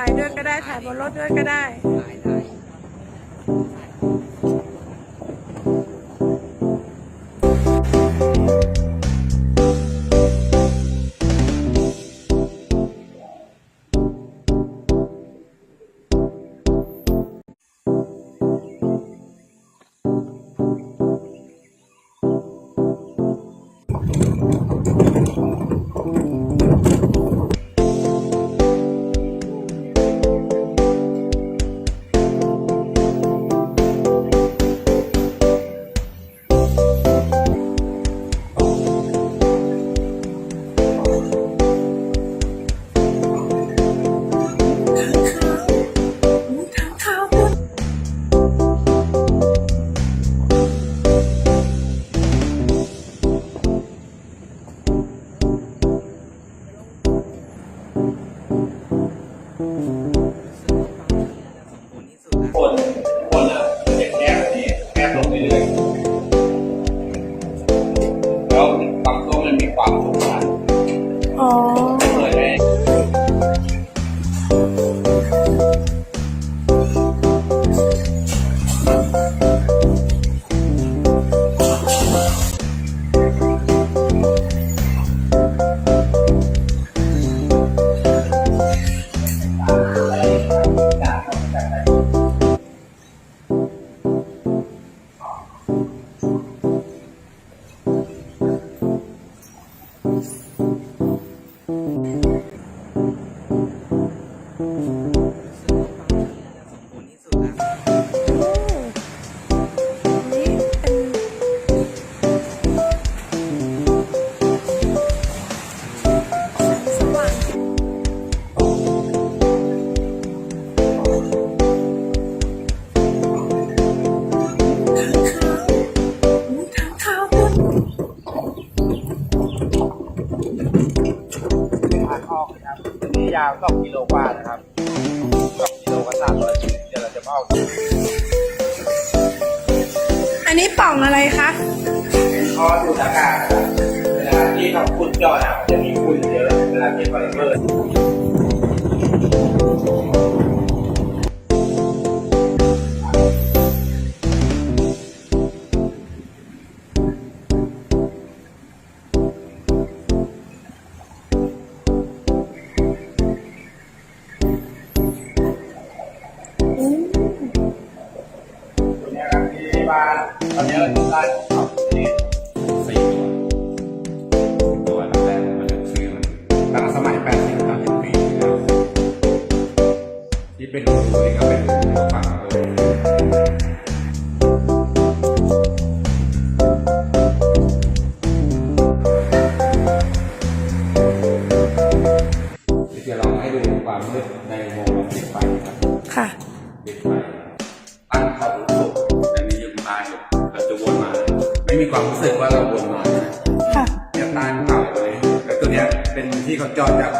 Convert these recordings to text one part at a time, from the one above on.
ถ่ายด้วยก็ได้ถ่ายบนรถด้วยก็ได้ น นี่ยาว2กิโลกว่านะครับ2กิโลก็300ชิ้นเดี๋ยวเราจะมาเอาอันนี้ป่องอะไรคะท่อดูดอากาศนะครับเวลาที่เขาคุณเจาะนะจะมีฝุ่นเยอะเวลาที่ไฟเบอร์ จะลองให้ดูความมืดในวงล้อมติดไฟครับค่ะปิดไฟตั้งเขาสุกแต่มียุงตายอยู่เราจะวนมา ไม่มีความรู้สึกว่าเราวนมานะค่ะเนี่ยตายเก่าเลยแต่ตัวเนี้ยเป็นที่เขาจอดจาก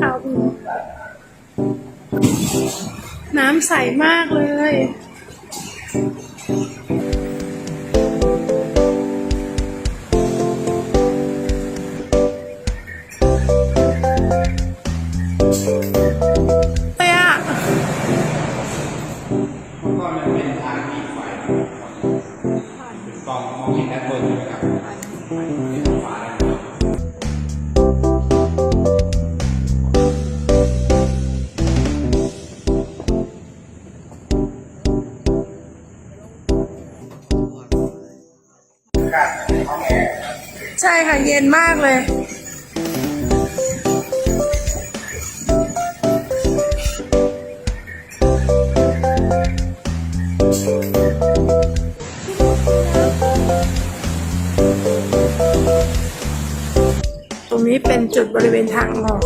ข่าวบินน้ำใสมากเลยเลยอะเมื่อก่อนมันเป็นทางหนีไฟเป็นกล้องมองเห็นด้านบนนะครับ ใช่ค่ะ เย็นมากเลย ตรงนี้เป็นจุดบริเวณทางออก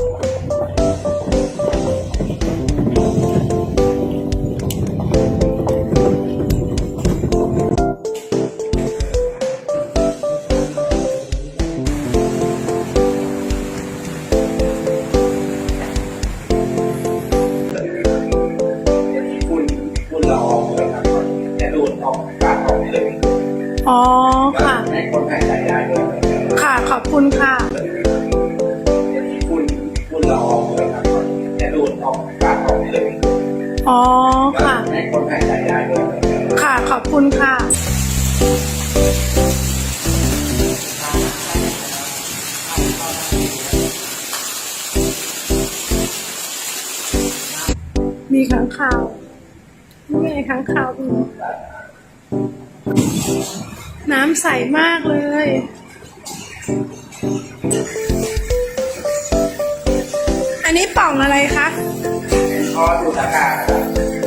มีขังข่าวนี่ไงขังข่าวนน้ำใสมากเลยอันนี้ป่องอะไรคะท่อดูดอากาศ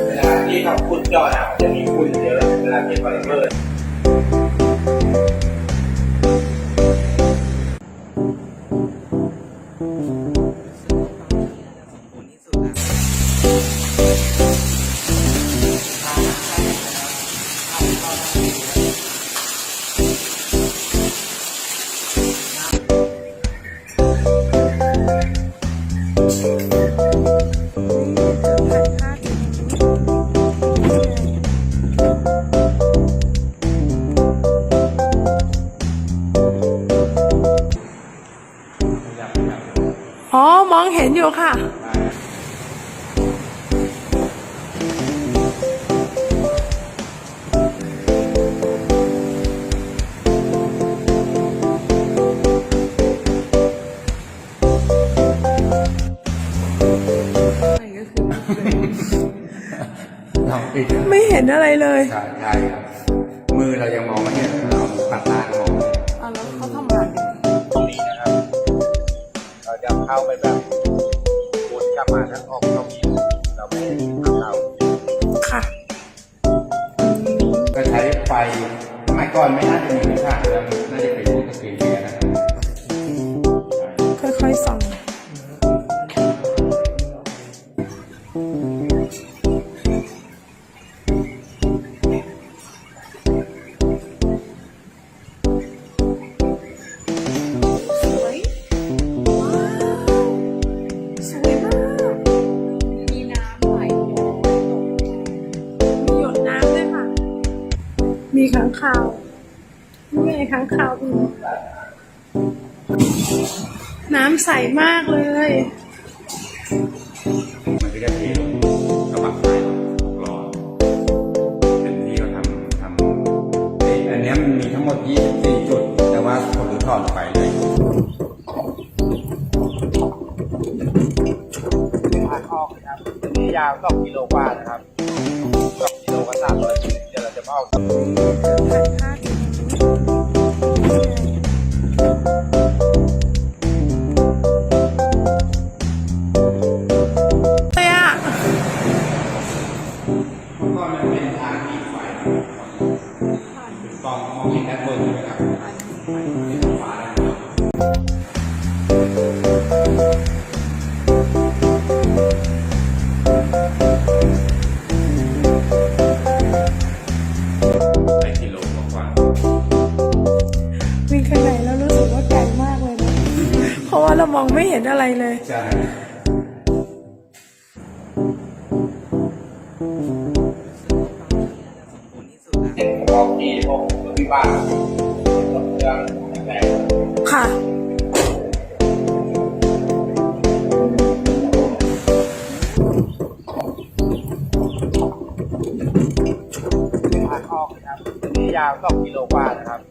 เวลาที่เขาคุณเจาะนะจะมีคุณเยอะเวลาที่ไฟเบอร์ ห็นอยู่ค่ะเราปิดไม่เห็นอะไรเลยใช่ใช่ครับมือเรายังมองไม่เห็นเราปัดตามองอะแล้วเขาทำงานยังไงตรงนี้นะครับ เราจะเข้าไปแบบวนกลับ มาแล้วออกตรงนี้เราไม่ได้เข้าค่ะ ก็ใช้ไฟสมัยก่อนไม่น่าจะมีเครื่องถ่านแล้ว มีขังข่าวนี่ไงขังข่าวบินน้ำใสมากเลยมันก็จะเทลงกระบะไฟหกล้อเป็นที่เขาทำทำเอ้ยอันเนี้ยมันมีทั้งหมด 24 จุด แต่ว่าคนรู้ถอดไปเลยทางออกนะครับนี่ยาว2กิโลกว่านะครับ2กิโลก็300ชิ้นเดี๋ยวเรา จะมาออกเลยอะก็มันเป็นทางมีไฟกล้องมองเห็นด้านบนใช่ไหมครับ เพราะว่าเรามองไม่เห็นอะไรเลยใช่เป็นกองที่ของรถวิบากเครื่องแรงค่ะทางออกนะครับนี่ยาว2กิโลกว่านะครับ